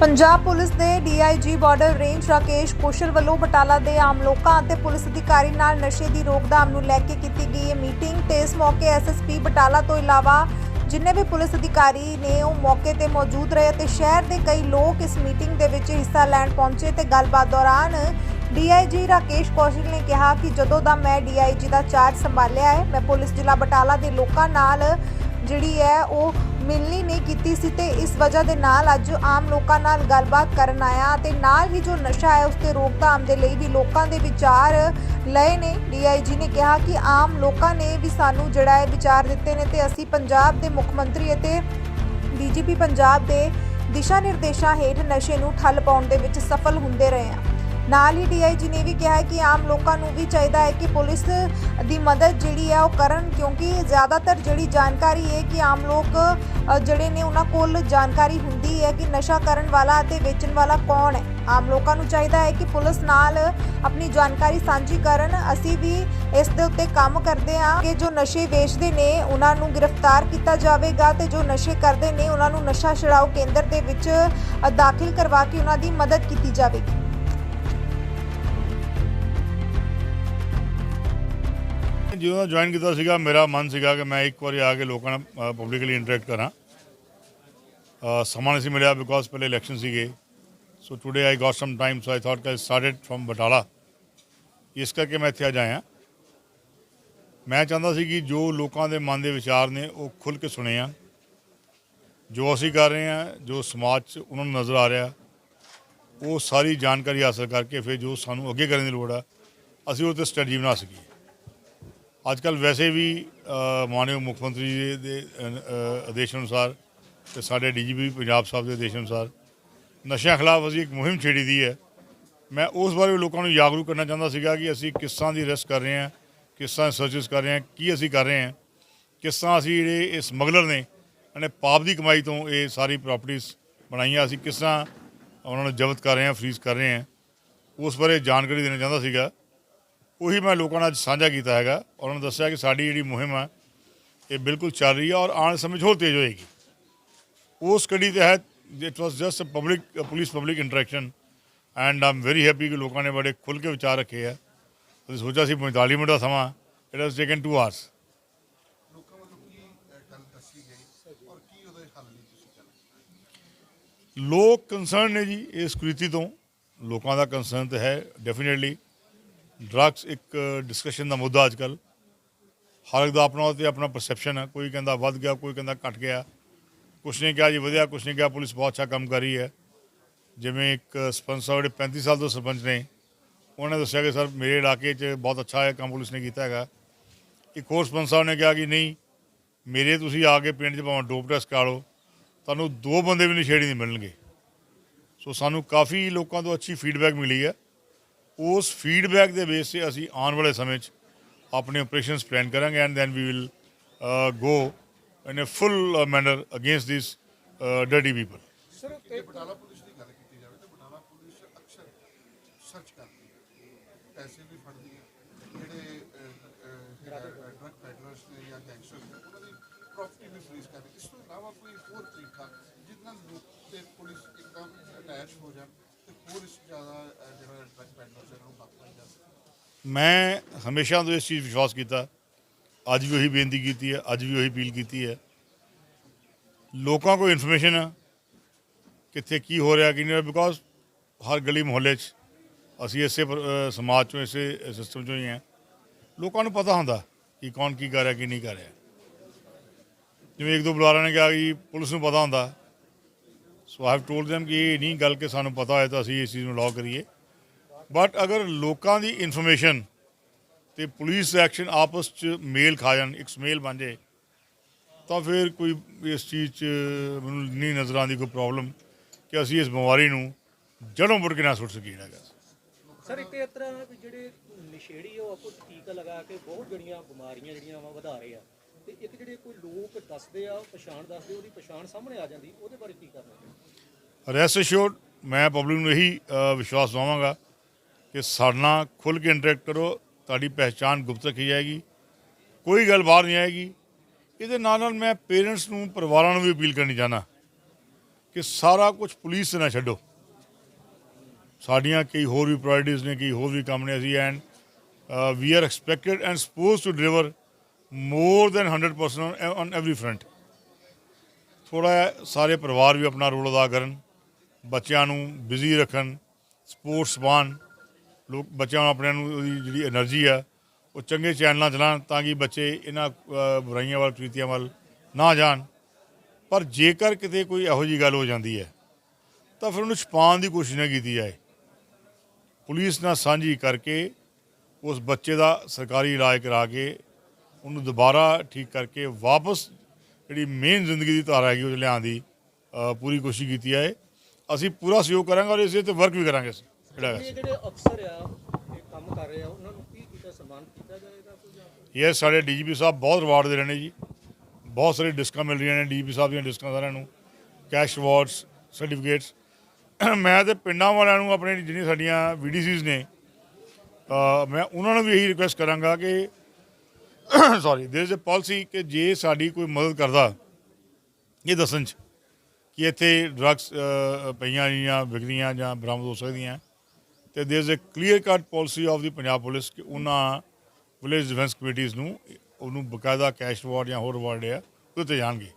Punjab police ਦੇ DIG border range Rakesh Kushal ਵੱਲੋਂ ਬਟਾਲਾ ਦੇ ਆਮ ਲੋਕਾਂ ਅਤੇ ਪੁਲਿਸ ਅਧਿਕਾਰੀ ਨਾਲ ਨਸ਼ੇ ਦੀ ਰੋਕਥਾਮ ਨੂੰ ਲੈ ਕੇ ਕੀਤੀ ਗਈ ਇਹ ਮੀਟਿੰਗ ਤੇ ਇਸ ਮੌਕੇ ਐਸਐਸਪੀ ਬਟਾਲਾ ਤੋਂ ਇਲਾਵਾ ਜਿੰਨੇ ਵੀ ਪੁਲਿਸ ਅਧਿਕਾਰੀ ਨੇ ਉਹ ਮੌਕੇ ਤੇ ਮੌਜੂਦ ਰਹੇ ਤੇ ਸ਼ਹਿਰ ਦੇ ਕਈ ਲੋਕ ਇਸ ਮੀਟਿੰਗ ਦੇ ਵਿੱਚ ਹਿੱਸਾ ਲੈਣ ਪਹੁੰਚੇ ਤੇ ਗੱਲਬਾਤ ਦੌਰਾਨ ਡੀਆਈਜੀ ਰਾਕੇਸ਼ ਕੌਸ਼ਲ ਨੇ ਕਿਹਾ ਕਿ ਜਦੋਂ ਦਾ ਮੈਂ ਡੀਆਈਜੀ ਦਾ ਚਾਰਜ ਸੰਭਾਲਿਆ ਹੈ, ਮੈਂ ਪੁਲਿਸ ਜ਼ਿਲ੍ਹਾ ਬਟਾਲਾ ਦੇ ਲੋਕਾਂ ਨਾਲ ਜਿਹੜੀ ਹੈ ਉਹ ਮਿਲਣੀ ਨਹੀਂ ਕੀਤੀ ਸੀ ਤੇ ਇਸ ਵਜ੍ਹਾ ਦੇ ਨਾਲ ਅੱਜ ਆਮ ਲੋਕਾਂ ਨਾਲ ਗੱਲਬਾਤ ਕਰਨ ਆਇਆ ਤੇ ਨਾਲ ਹੀ ਜੋ ਨਸ਼ਾ ਹੈ, ਉਸ ਤੇ ਰੋਕਥਾਮ ਦੇ ਲਈ ਵੀ ਲੋਕਾਂ ਦੇ ਵਿਚਾਰ ਲਏ ਨੇ। ਡੀਆਈਜੀ ਨੇ ਕਿਹਾ ਕਿ ਆਮ ਲੋਕਾਂ ਨੇ ਵੀ ਸਾਨੂੰ ਜਿਹੜਾ ਹੈ ਵਿਚਾਰ ਦਿੱਤੇ ਨੇ ਤੇ ਅਸੀਂ ਪੰਜਾਬ ਦੇ ਮੁੱਖ ਮੰਤਰੀ ਅਤੇ ਡੀਜੀਪੀ ਪੰਜਾਬ ਦੇ ਦਿਸ਼ਾ ਨਿਰਦੇਸ਼ਾਂ ਹੇਠ ਨਸ਼ੇ ਨੂੰ ਠੱਲ ਪਾਉਣ ਦੇ ਵਿੱਚ ਸਫਲ ਹੁੰਦੇ ਰਹੇ ਹਾਂ। ਨਾਲ ਹੀ ਡੀਆਈਜੀ ਨੇ ਵੀ ਕਿਹਾ ਕਿ ਆਮ ਲੋਕਾਂ ਨੂੰ ਵੀ ਚਾਹੀਦਾ ਹੈ ਕਿ ਪੁਲਿਸ ਦੀ ਮਦਦ ਜਿਹੜੀ ਹੈ ਉਹ ਕਰਨ ਕਿਉਂਕਿ ਜ਼ਿਆਦਾਤਰ ਜਿਹੜੀ ਜਾਣਕਾਰੀ ਹੈ ਕਿ ਆਮ ਲੋਕ ਜਿਹੜੇ ਨੇ ਉਹਨਾਂ ਕੋਲ ਜਾਣਕਾਰੀ ਹੁੰਦੀ ਹੈ ਕਿ ਨਸ਼ਾ ਕਰਨ ਵਾਲਾ ਅਤੇ ਵੇਚਣ ਵਾਲਾ ਕੌਣ ਹੈ। ਆਮ ਲੋਕਾਂ ਨੂੰ ਚਾਹੀਦਾ ਹੈ ਕਿ ਪੁਲਿਸ ਨਾਲ ਆਪਣੀ ਜਾਣਕਾਰੀ ਸਾਂਝੀ ਕਰਨ। ਅਸੀਂ ਵੀ ਇਸ ਦੇ ਉੱਤੇ ਕੰਮ ਕਰਦੇ ਹਾਂ ਕਿ ਜੋ ਨਸ਼ੇ ਵੇਚਦੇ ਨੇ ਉਹਨਾਂ ਨੂੰ ਗ੍ਰਿਫਤਾਰ ਕੀਤਾ ਜਾਵੇਗਾ ਤੇ ਜੋ ਨਸ਼ੇ ਕਰਦੇ ਨੇ ਉਹਨਾਂ ਨੂੰ ਨਸ਼ਾ ਛੁਡਾਊ ਕੇਂਦਰ ਦੇ ਵਿੱਚ ਅ, ਦਾਖਲ ਕਰਵਾ ਕੇ ਉਹਨਾਂ ਦੀ ਮਦਦ ਕੀਤੀ ਜਾਵੇਗੀ। ਜਦੋਂ ਦਾ ਜੁਆਇਨ ਕੀਤਾ ਸੀਗਾ, ਮੇਰਾ ਮਨ ਸੀਗਾ ਕਿ ਮੈਂ ਇੱਕ ਵਾਰੀ ਆ ਕੇ ਲੋਕਾਂ ਨਾਲ ਪਬਲਿਕਲੀ ਇੰਟਰੈਕਟ ਕਰਾਂ। ਸਮਾਂ ਨਹੀਂ ਸੀ ਮਿਲਿਆ ਬਿਕੋਜ਼ ਪਹਿਲੇ ਇਲੈਕਸ਼ਨ ਸੀਗੇ। So today I got some time so I thought ਕਿ ਸਟਾਰਟਡ ਫਰਮ ਬਟਾਲਾ ਇਸ ਕਰਕੇ ਮੈਂ ਇੱਥੇ ਅੱਜ ਆਇਆ। ਮੈਂ ਚਾਹੁੰਦਾ ਸੀ ਕਿ ਜੋ ਲੋਕਾਂ ਦੇ ਮਨ ਦੇ ਵਿਚਾਰ ਨੇ, ਉਹ ਖੁੱਲ ਕੇ ਸੁਣੇ ਆ। ਜੋ ਅਸੀਂ ਕਰ ਰਹੇ ਹਾਂ ਜੋ ਸਮਾਜ 'ਚ ਉਹਨਾਂ ਨੂੰ ਨਜ਼ਰ ਆ ਰਿਹਾ, ਉਹ ਸਾਰੀ ਜਾਣਕਾਰੀ ਹਾਸਲ ਕਰਕੇ ਫਿਰ ਜੋ ਸਾਨੂੰ ਅੱਗੇ ਕਰਨ ਦੀ ਲੋੜ ਆ, ਅਸੀਂ ਉਹ ਤੇ ਸਟ੍ਰੈਟਜੀ ਬਣਾ ਸਕੀਏ। ਅੱਜ ਕੱਲ ਵੈਸੇ ਵੀ ਅ, ਮਾਨਯੋਗ ਮੁੱਖ ਮੰਤਰੀ ਦੇ ਆਦੇਸ਼ ਅਨੁਸਾਰ ਤੇ ਸਾਡੇ ਡੀਜੀਪੀ ਪੰਜਾਬ ਸਾਹਿਬ ਦੇ ਆਦੇਸ਼ ਅਨੁਸਾਰ ਨਸ਼ਿਆਂ ਖਿਲਾਫ ਅਸੀਂ ਇੱਕ ਮੁਹਿੰਮ ਛੇੜੀ ਦੀ ਹੈ। ਮੈਂ ਉਸ ਬਾਰੇ ਵੀ ਲੋਕਾਂ ਨੂੰ ਜਾਗਰੂਕ ਕਰਨਾ ਚਾਹੁੰਦਾ ਸੀਗਾ ਕਿ ਅਸੀਂ ਕਿਸ ਤਰ੍ਹਾਂ ਦੀ ਰੈਸਟ ਕਰ ਰਹੇ ਹਾਂ ਕਿਸ ਤਰ੍ਹਾਂ ਸਰਚਸ ਕਰ ਰਹੇ ਹਾਂ ਕੀ ਅਸੀਂ ਕਰ ਰਹੇ ਹਾਂ ਕਿਸ ਤਰ੍ਹਾਂ ਅਸੀਂ ਜਿਹੜੇ ਇਹ ਸਮਗਲਰ ਨੇ ਇਹਨੇ ਪਾਪ ਦੀ ਕਮਾਈ ਤੋਂ ਇਹ ਸਾਰੀ ਪ੍ਰਾਪਰਟੀਆਂ ਬਣਾਈਆਂ ਅਸੀਂ ਕਿਸ ਤਰ੍ਹਾਂ ਉਹਨਾਂ ਨੂੰ ਜ਼ਬਤ ਕਰ ਰਹੇ ਹਾਂ ਫਰੀਜ਼ ਕਰ ਰਹੇ ਹਾਂ ਉਸ ਬਾਰੇ ਜਾਣਕਾਰੀ ਦੇਣਾ ਚਾਹੁੰਦਾ ਸੀਗਾ। ਉਹੀ ਮੈਂ ਲੋਕਾਂ ਨਾਲ ਅੱਜ ਸਾਂਝਾ ਕੀਤਾ ਹੈਗਾ ਉਹਨਾਂ ਨੂੰ ਦੱਸਿਆ ਕਿ ਸਾਡੀ ਜਿਹੜੀ ਮੁਹਿੰਮ ਹੈ ਇਹ ਬਿਲਕੁਲ ਚੱਲ ਰਹੀ ਹੈ ਔਰ ਆਉਣ ਸਮੇਂ 'ਚ ਹੋਰ ਤੇਜ਼ ਹੋਏਗੀ ਉਸ ਕੜੀ ਤਹਿਤ it was just a public police public interaction and I'm very happy ਕਿ ਲੋਕਾਂ ਨੇ ਬੜੇ ਖੁੱਲ੍ਹ ਕੇ ਵਿਚਾਰ ਰੱਖੇ ਆ ਅਸੀਂ ਸੋਚਿਆ ਸੀ 45 ਮਿੰਟ ਦਾ ਸਮਾਂ ਇਟ ਹੈਜ਼ ਟੇਕਨ 2 ਆਵਰਸ ਲੋਕਾਂ ਵੱਲੋਂ ਕੀ ਅਹ, ਗੱਲ ਦੱਸੀ ਗਈ ਔਰ ਕੀ ਉਹਦੇ ਹੱਲ ਲਈ ਤੁਸੀਂ ਕਰਨਾ ਲੋਕ ਕੰਸਰਨ ਨੇ ਜੀ ਇਸ ਕੁਰੀਤੀ ਤੋਂ ਲੋਕਾਂ ਦਾ ਕੰਸਰਨ ਤਾਂ ਹੈ ਡੈਫੀਨਿਟਲੀ ਡਰੱਗਸ ਇੱਕ ਡਿਸਕਸ਼ਨ ਦਾ ਮੁੱਦਾ ਅੱਜ ਕੱਲ ਹਰ ਇੱਕ ਦਾ ਆਪਣਾ ਤੇ ਆਪਣਾ ਪਰਸੈਪਸ਼ਨ ਹੈ। ਕੋਈ ਕਹਿੰਦਾ ਵੱਧ ਗਿਆ, ਕੋਈ ਕਹਿੰਦਾ ਘਟ ਗਿਆ। ਕੁਛ ਨੇ ਕਿਹਾ ਜੀ ਵਧਿਆ, ਕੁਛ ਨੇ ਕਿਹਾ ਪੁਲਿਸ ਬਹੁਤ ਅੱਛਾ ਕੰਮ ਕਰ ਰਹੀ ਹੈ। ਜਿਵੇਂ ਇੱਕ ਸਰਪੰਚ ਸਾਹਿਬ ਜਿਹੜੇ 35 ਸਾਲ ਤੋਂ ਸਰਪੰਚ ਨੇ, ਉਹਨਾਂ ਨੇ ਦੱਸਿਆ ਕਿ ਸਰ ਮੇਰੇ ਇਲਾਕੇ 'ਚ ਬਹੁਤ ਅੱਛਾ ਹੈ ਕੰਮ ਪੁਲਿਸ ਨੇ ਕੀਤਾ ਹੈਗਾ। ਇੱਕ ਹੋਰ ਸਰਪੰਚ ਸਾਹਿਬ ਨੇ ਕਿਹਾ ਕਿ ਨਹੀਂ, ਮੇਰੇ ਤੁਸੀਂ ਆ ਕੇ ਪਿੰਡ 'ਚ ਭਾਵੇਂ ਡੋਪ ਟੈਸਟ ਕਰਾ ਲਓ, ਤੁਹਾਨੂੰ ਦੋ ਬੰਦੇ ਵੀ ਨਸ਼ੇੜੀ ਨਹੀਂ ਮਿਲਣਗੇ। ਸੋ ਸਾਨੂੰ ਕਾਫੀ ਲੋਕਾਂ ਤੋਂ ਅੱਛੀ ਫੀਡਬੈਕ ਮਿਲੀ ਹੈ। ਉਸ ਫੀਡਬੈਕ ਦੇ ਬੇਸ ਤੇ ਅਸੀਂ ਆਉਣ ਵਾਲੇ ਸਮੇਂ 'ਚ ਆਪਣੇ ਆਪਰੇਸ਼ਨਸ ਪਲਾਨ ਕਰਾਂਗੇ and then we will go in a full manner against this dirty people sir ਜੇ ਬਟਾਲਾ ਪੁਲਿਸ ਦੀ ਗੱਲ ਕੀਤੀ ਜਾਵੇ ਤਾਂ ਬਟਾਲਾ ਪੁਲਿਸ ਅਕਸਰ ਸਰਚ ਕਰਦੀ ਹੈ। ਪੈਸੇ ਵੀ ਫੜਦੀ ਹੈ। ਜਿਹੜੇ ਡਰਗ ਪੈਡਲਰਸ ਨੇ ਜਾਂ ਗੈਂਗਸਟਰਸ ਨੇ ਉਹਨਾਂ ਦੀ ਪ੍ਰਾਪਰਟੀ ਵੀ ਫਰੀਜ਼ ਕਰਦੀ ਇਸ ਤੋਂ ਇਲਾਵਾ ਕੋਈ ਹੋਰ ਤਰੀਕਾ ਜਿਸ ਨਾਲ ਲੋਕ ਤੇ ਪੁਲਿਸ ਇੱਕਦਮ ਅਟੈਚ ਹੋ ਜਾਣ ਤੇ ਹੋਰ ਇਸ ਜ਼ਿਆਦਾ ਅਹ, ਜਿਹੜਾ ਡਰਗ ਪੈਡਲਰਸ ਇਹਨਾਂ ਨੂੰ ਬਾਤ ਪਾਈ ਜਾ ਸਕੇ ਮੈਂ ਹਮੇਸ਼ਾ ਤੋਂ ਇਸ ਚੀਜ਼ ਵਿਸ਼ਵਾਸ ਕੀਤਾ ਅੱਜ ਵੀ ਉਹੀ ਬੇਨਤੀ ਕੀਤੀ ਹੈ ਅੱਜ ਵੀ ਉਹੀ ਅਪੀਲ ਕੀਤੀ ਹੈ ਲੋਕਾਂ ਕੋਲ ਇਨਫੋਰਮੇਸ਼ਨ ਹੈ ਕਿੱਥੇ ਕੀ ਹੋ ਰਿਹਾ ਕੀ ਨਹੀਂ ਹੋ ਰਿਹਾ ਬਿਕੋਜ਼ ਹਰ ਗਲੀ ਮੁਹੱਲੇ 'ਚ ਅਸੀਂ ਇਸੇ ਪਰ- ਅਹ ਸਮਾਜ ਚੋਂ ਇਸੇ ਸਿਸਟਮ ਚੋਂ ਹੀ ਹਾਂ ਲੋਕਾਂ ਨੂੰ ਪਤਾ ਹੁੰਦਾ ਕਿ ਕੌਣ ਕੀ ਕਰ ਰਿਹਾ ਕੀ ਨਹੀਂ ਕਰ ਰਿਹਾ ਜਿਵੇਂ ਇੱਕ ਦੋ ਬੁਲਾਰਿਆਂ ਨੇ ਕਿਹਾ ਕਿ ਪੁਲਿਸ ਨੂੰ ਪਤਾ ਹੁੰਦਾ so I have told them ਕਿ ਇਹ ਨਹੀਂ ਗੱਲ ਕਿ ਸਾਨੂੰ ਪਤਾ ਹੋਏ ਤਾਂ ਅਸੀਂ ਇਸ ਚੀਜ਼ ਨੂੰ ਲਾਅ ਕਰੀਏ ਬਟ ਅਗਰ ਲੋਕਾਂ ਦੀ ਇਨਫੋਰਮੇਸ਼ਨ ਤੇ ਪੁਲਿਸ ਐਕਸ਼ਨ ਆਪਸ ਚ ਮੇਲ ਖਾ ਜਾਣ ਇੱਕ ਸਮੇਲ ਬਣ ਜਾਏ ਤਾਂ ਫਿਰ ਕੋਈ ਇਸ ਚੀਜ਼ ਚ ਮੈਨੂੰ ਨਹੀਂ ਨਜ਼ਰ ਆਉਂਦੀ ਕੋਈ ਪ੍ਰੋਬਲਮ ਕਿ ਅਸੀਂ ਇਸ ਬਿਮਾਰੀ ਨੂੰ ਜੜੋਂ ਮੁੜ ਕੇ ਨਾ ਸੁੱਟ ਸਕੀਏ ਹੈਗਾ ਸਰ ਇੱਕ ਇਸ ਤਰ੍ਹਾਂ ਵੀ ਜਿਹੜੇ ਨਸ਼ੇੜੀ ਉਹ ਆਪੋ ਟੀਕਾ ਲਗਾ ਕੇ ਬਹੁਤ ਜਿਹੜੀਆਂ ਬਿਮਾਰੀਆਂ ਜਿਹੜੀਆਂ ਵਾ ਵਧਾ ਰਹੇ ਆ ਤੇ ਇੱਕ ਜਿਹੜੇ ਕੋਈ ਲੋਕ ਦੱਸਦੇ ਆ ਪਛਾਣ ਦੱਸਦੇ ਉਹਦੀ ਪਛਾਣ ਸਾਹਮਣੇ ਆ ਜਾਂਦੀ, ਉਹਦੇ ਬਾਰੇ ਕੀ ਕਰਨਾ? ਰੈਸਟ ਅਸ਼ੋਰਡ ਮੈਂ ਪਬਲਿਕ ਨੂੰ ਇਹੀ ਵਿਸ਼ਵਾਸ ਦਵਾਵਾਂਗਾ ਕਿ ਸਾਡਾ ਨਾਲ ਖੁੱਲ੍ਹ ਕੇ ਇੰਟਰੈਕਟ ਕਰੋ, ਤੁਹਾਡੀ ਪਹਿਚਾਣ ਗੁਪਤ ਰੱਖੀ ਜਾਏਗੀ, ਕੋਈ ਗੱਲ ਬਾਹਰ ਨਹੀਂ ਆਏਗੀ। ਇਹਦੇ ਨਾਲ ਨਾਲ ਮੈਂ ਪੇਰੈਂਟਸ ਨੂੰ, ਪਰਿਵਾਰਾਂ ਨੂੰ ਵੀ ਅਪੀਲ ਕਰਨੀ ਚਾਹਨਾ ਕਿ ਸਾਰਾ ਕੁਝ ਪੁਲਿਸ ਨਾ ਛੱਡੋ। ਸਾਡੀਆਂ ਕਈ ਹੋਰ ਵੀ ਪ੍ਰਾਇੋਰਟੀਜ਼ ਨੇ, ਕਈ ਹੋਰ ਵੀ ਕੰਮ ਨੇ ਅਸੀਂ and we are expected and suppose to deliver more than 100% on, on every front. ਥੋੜਾ ਸਾਰੇ ਪਰਿਵਾਰ ਵੀ ਆਪਣਾ ਰੋਲ ਅਦਾ ਕਰਨ ਬੱਚਿਆਂ ਨੂੰ ਬਿਜ਼ੀ ਰੱਖਣ ਸਪੋਰਟਸ ਪਾਣ ਲੋਕ ਬੱਚਿਆਂ ਨੂੰ ਆਪਣੇ ਨੂੰ ਉਹਦੀ ਜਿਹੜੀ એનર્ਜੀ ਆ ਉਹ ਚੰਗੇ ਚੈਨਲਾਂ ਚਲਾਣ ਤਾਂ ਕਿ ਬੱਚੇ ਇਹਨਾਂ ਬੁਰਾਈਆਂ ਵੱਲ ਪ੍ਰੀਤੀਆਂ ਵੱਲ ਨਾ ਜਾਣ ਪਰ ਜੇਕਰ ਕਿਤੇ ਕੋਈ ਇਹੋ ਜੀ ਗੱਲ ਹੋ ਜਾਂਦੀ ਹੈ ਤਾਂ ਫਿਰ ਉਹਨੂੰ ਛਪਾਉਣ ਦੀ ਕੋਸ਼ਿਸ਼ ਨਾ ਕੀਤੀ ਜਾਏ ਪੁਲਿਸ ਨਾਲ ਸਾਂਝੀ ਕਰਕੇ ਉਸ ਬੱਚੇ ਦਾ ਸਰਕਾਰੀ ਇਲਾਜ ਕਰਾ ਕੇ ਉਹਨੂੰ ਦੁਬਾਰਾ ਠੀਕ ਕਰਕੇ ਵਾਪਸ ਜਿਹੜੀ ਮੇਨ ਜ਼ਿੰਦਗੀ ਦੀ ਧਾਰਾ ਹੈਗੀ ਉਹ ਲਿਆਉਣ ਦੀ ਪੂਰੀ ਕੋਸ਼ਿਸ਼ ਕੀਤੀ ਹੈ ਅਸੀਂ ਪੂਰਾ ਸਹਿਯੋਗ ਕਰਾਂਗੇ ਔਰ ਇਸੇ ਤੇ ਵਰਕ ਵੀ ਕਰਾਂਗੇ ਅਸੀਂ ਜਿਹੜਾ ਜਿਹੜੇ ਅਫਸਰ ਆ ਇਹ ਕੰਮ ਕਰ ਰਹੇ ਆ ਉਹਨਾਂ ਨੂੰ ਕੀ ਕੀਤਾ ਸਨਮਾਨ ਕੀਤਾ ਜਾਏਗਾ ਕੋਈ? ਇਹ ਸਾਡੇ ਡੀਜੀਪੀ ਸਾਹਿਬ ਬਹੁਤ ਰਿਵਾਰਡ ਦੇ ਰਹੇ ਨੇ ਜੀ। ਬਹੁਤ ਸਾਰੀ ਡਿਸਕਾਂ ਮਿਲ ਰਹੀਆਂ ਨੇ ਡੀਜੀਪੀ ਸਾਹਿਬ ਦੀਆਂ ਡਿਸਕਾਂ ਸਾਰਿਆਂ ਨੂੰ। ਕੈਸ਼ ਅਵਾਰਡਸ ਸਰਟੀਫਿਕੇਟਸ ਮੈਂ ਤੇ ਪਿੰਡਾਂ ਵਾਲਿਆਂ ਨੂੰ ਆਪਣੇ ਜਿਹੜੀਆਂ ਸਾਡੀਆਂ ਵੀਡੀਸੀਜ਼ ਨੇ ਮੈਂ ਉਹਨਾਂ ਨੂੰ ਵੀ ਇਹੀ ਰਿਕੁਐਸਟ ਕਰਾਂਗਾ ਕਿ ਸੌਰੀ ਦੇਰ ਇਜ਼ ਅ ਪਾਲਿਸੀ ਕਿ ਜੇ ਸਾਡੀ ਕੋਈ ਮਦਦ ਕਰਦਾ ਇਹ ਦੱਸਣ ਚ ਕਿ ਇੱਥੇ ਡਰੱਗਸ ਪਈਆਂ ਜਾਂ ਵਿਕਰੀਆਂ ਜਾਂ ਬਰਾਮਦ ਹੋ ਸਕਦੀਆਂ, ਤੇ there is a clear cut policy of the Punjab police ਕਿ ਉਹਨਾਂ ਵਿਲੇਜ ਡਿਫੈਂਸ ਕਮੇਟੀਆਂ ਨੂੰ, ਉਹਨੂੰ ਬਕਾਇਦਾ ਕੈਸ਼ ਰਿਵਾਰਡ ਜਾਂ ਹੋਰ ਅਵਾਰਡ ਆ ਉਹ ਤੇ ਜਾਣਗੇ।